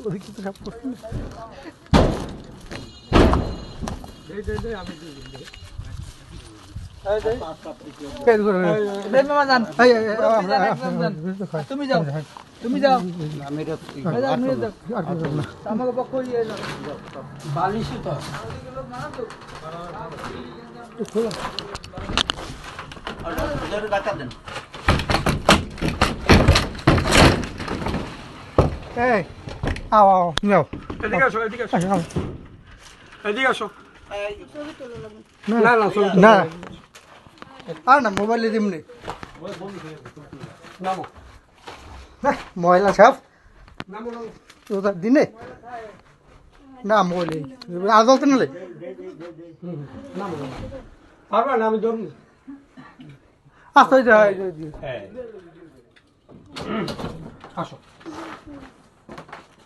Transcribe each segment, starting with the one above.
অভিজ্ঞ সব করছেন তুমি যাও তুমি যাও। আমাকে পক্ষ বালিশ তো দেন এই, আও, আও, তুমি আও। এদিকে আসো এদিকে আসো। আসো, আও। এদিকে আসো। না, না না আর না মোবাইলে দিমনি নামো। নামো ওটা দিনে? না মোবাইলে আদলতে নালে নামো নামো। পারবা না আমি ধরুন আসতে যায় আসো।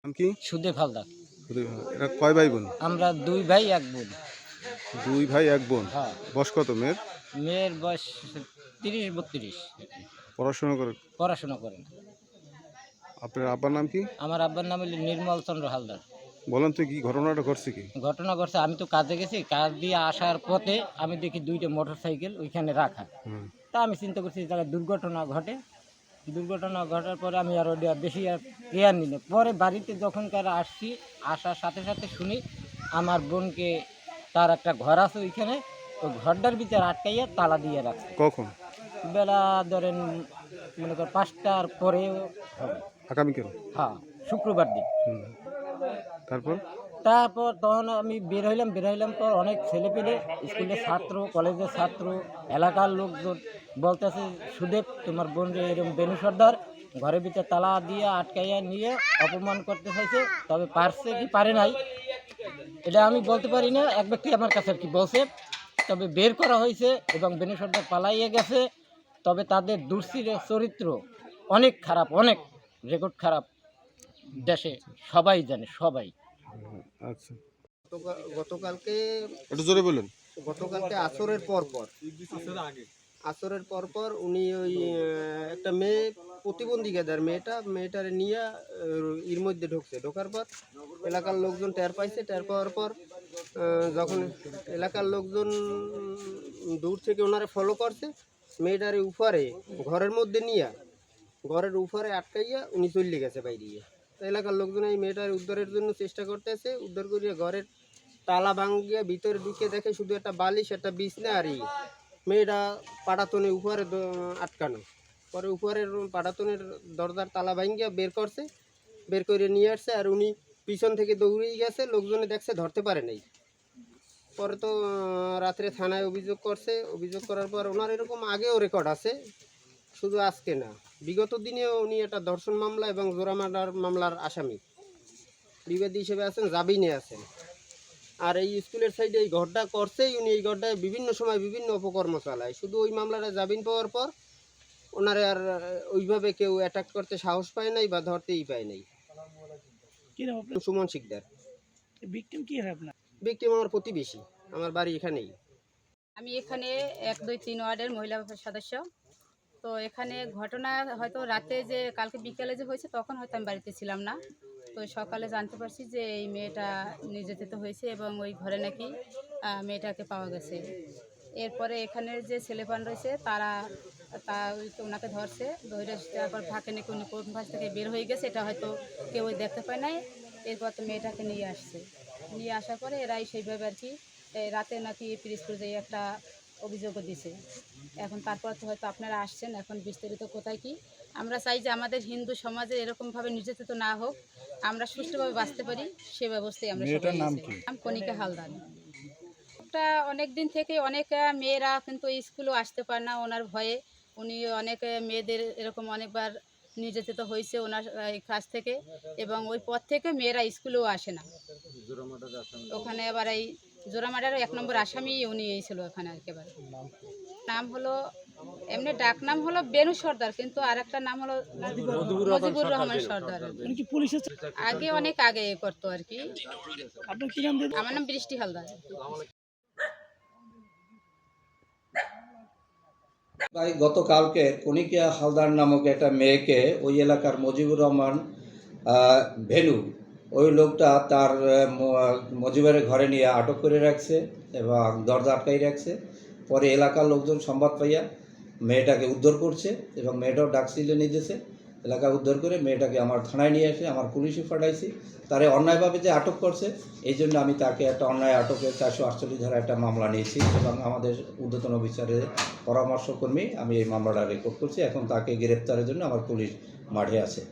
নাম কি? সুদে ফালদা কয় ভাই বোন? আমরা দুই ভাই এক বোন। দুই ভাই এক বোন। হ্যাঁ। বয়স কত মেয়ের? মেয়ের বয়স তিরিশ বত্রিশ। পড়াশোনা করে পড়াশোনা করেন। আপনার আব্বার নাম কি? আমার আব্বার নাম হলো নির্মল চন্দ্র হালদার। বলেন তো কি ঘটনাটা ঘটছে কি? ঘটনা ঘটছে আমি তো কাজে গেছি কাজ দিয়ে আসার পথে আমি দেখি দুইটা মোটর সাইকেল ওইখানে রাখা। তা আমি চিন্তা করছি জায়গায় দুর্ঘটনা ঘটে। দুর্ঘটনা ঘটার পরে আমি আর আরও বেশি আর কেয়ার নিই না। পরে বাড়িতে যখন যখনকার আসছি আসার সাথে সাথে শুনি আমার বোনকে তার একটা ঘর আছে ওইখানে ওই ঘরটার ভিতরে আটকাইয়া তালা দিয়ে রাখছে। কখন? বেলা ধরেন মনে কর পাঁচটার পরেও হবে। আগামীকাল হ্যাঁ শুক্রবার দিন। তারপর? তারপর তখন আমি বের হইলাম বের হইলাম পর অনেক ছেলে পেলে স্কুলের ছাত্র কলেজের ছাত্র এলাকার লোকজন বলতেছে সুদেব তোমার বোন এরকম বেনু সর্দার ঘরের ভিতরে তালা দিয়ে আটকাইয়া নিয়ে অপমান করতে চাইছে তবে পারছে কি পারে নাই? এটা আমি বলতে পারি না এক ব্যক্তি আমার কাছে আর কি বলছে। তবে বের করা হয়েছে এবং বেনু সর্দার পালাইয়ে গেছে তবে তাদের দুশ্চির চরিত্র অনেক খারাপ অনেক রেকর্ড খারাপ দেশে সবাই জানে সবাই। আচ্ছা। গতকালকে একটু জোরে বলুন। গতকালকে আসরের পর পর আসরের পর পর উনি ওই একটা মেয়ে প্রতিবন্ধী গেদার মেয়েটা মেয়েটারে নিয়ে এর মধ্যে ঢুকছে। ঢোকার পর এলাকার লোকজন টের পাইছে। টের পাওয়ার পর যখন এলাকার লোকজন দূর থেকে ওনারে ফলো করছে মেয়েটারে উপরে ঘরের মধ্যে নিয়ে ঘরের উপরে আটকাইয়া উনি চলে গেছে বাইরে এলাকার লোকজন এই মেয়েটার উদ্ধারের জন্য চেষ্টা করতেছে, উদ্ধার করিয়া ঘরের তালা ভাঙ্গিয়া ভিতরে ঢুকে দেখে শুধু একটা বালিশ, একটা বিছনা আর মেয়েটা পাটাতনে উপরে আটকানো। পরে উপরের পাটাতনের দরজার তালা ভাঙ্গিয়া বের করছে, বের করে নিয়ে আসছে আর উনি পিছন থেকে দৌড়েই গেছে, লোকজনে দেখছে ধরতে পারে নাই। পরে তো রাত্রে থানায় অভিযোগ করছে, অভিযোগ করার পর ওনার এরকম আগেও রেকর্ড আছে। শুধু আজকে না বিগত দিনেও উনি একটা ধর্ষণ মামলা এবং জোড়া মার্ডার মামলার আসামি। বিবাদী হিসেবে আছেন জামিনে আছেন। আর এই স্কুলের সাইডে এই ঘরটা করছেই উনি এই ঘরটায় বিভিন্ন সময় বিভিন্ন অপকর্ম চালায়। শুধু ওই মামলাটা জামিন পাওয়ার পর ওনারে আর ওইভাবে কেউ অ্যাটাক করতে সাহস পায় নাই বা ধরতেই পায় নাই। সুমন শিকদার। ভিকটিম কি হয় আপনার? ব্যক্তি আমার প্রতিবেশী আমার বাড়ি এখানেই। আমি এখানে এক দুই তিন ওয়ার্ডের মহিলা সদস্য। তো এখানে ঘটনা হয়তো রাতে যে কালকে বিকেলে যে হয়েছে, তখন হয়তো আমি বাড়িতে ছিলাম না। তো সকালে জানতে পারছি যে এই মেয়েটা নির্যাতিত হয়েছে এবং ওই ঘরে নাকি মেয়েটাকে পাওয়া গেছে। এরপরে এখানের যে ছেলেপান রয়েছে, তারা, তা ওনাকে ধরছে, ধরে তারপর ফাঁকে নাকি উনি কোন ভাস থেকে বের হয়ে গেছে, এটা হয়তো কেউ দেখতে পায় নাই। এরপর তো মেয়েটাকে নিয়ে আসছে। নিয়ে আসার পরে এরাই সেইভাবে আর কি রাতে নাকি পিরিজপুর যে একটা অভিযোগও দিছে। এখন তারপর তো হয়তো আপনারা আসছেন এখন বিস্তারিত কোথায় কি? আমরা চাই যে আমাদের হিন্দু সমাজে এরকমভাবে নির্যাতিত না হোক আমরা সুষ্ঠুভাবে বাঁচতে পারি সে ব্যবস্থাই আমরা নাম কণিকা হালদার। একটা অনেক দিন থেকে অনেক মেয়েরা কিন্তু স্কুলেও আসতে পারে না ওনার ভয়ে। উনি অনেক মেয়েদের এরকম অনেকবার নির্যাতিত হয়েছে ওনার কাছ থেকে এবং ওই পর থেকে মেয়েরা স্কুলেও আসে না। ওখানে আবার এই জোড়ামাটারও এক নম্বর আসামি উনি এই ছিল ওখানে একেবারে। নাম হলো এমনি ডাক নাম হলো বেনু সর্দার কিন্তু আর একটা নাম হলো মজিবুর রহমান সর্দার। উনি কি পুলিশের আগে অনেক আগে এ করতো আর কি। আমার নাম বৃষ্টি হালদার। তাই গতকালকে কণিকা হালদার নামক একটা মেয়েকে ওই এলাকার মজিবুর রহমান আহ, ভেনু ওই লোকটা তার আহ, মজিবের ঘরে নিয়ে আটক করে রাখছে এবং দরজা আটকাই রাখছে। পরে এলাকার লোকজন সংবাদ পাইয়া মেয়েটাকে উদ্ধার করছে এবং মেয়েটাও ডাকছিলে নিতেছে এলাকা উদ্ধার করে মেয়েটাকে আমার থানায় নিয়ে এসে আমার পুলিশে পাঠাইছি। তারে অন্যায়ভাবে যে আটক করছে এই জন্য আমি তাকে একটা অন্যায় আটকের চারশো আটচল্লিশ ধারা একটা মামলা নিয়েছি এবং আমাদের ঊর্ধ্বতন বিচারের পরামর্শকর্মী আমি এই মামলাটা রেকর্ড করছি। এখন তাকে গ্রেপ্তারের জন্য আমার পুলিশ মাঠে আছে।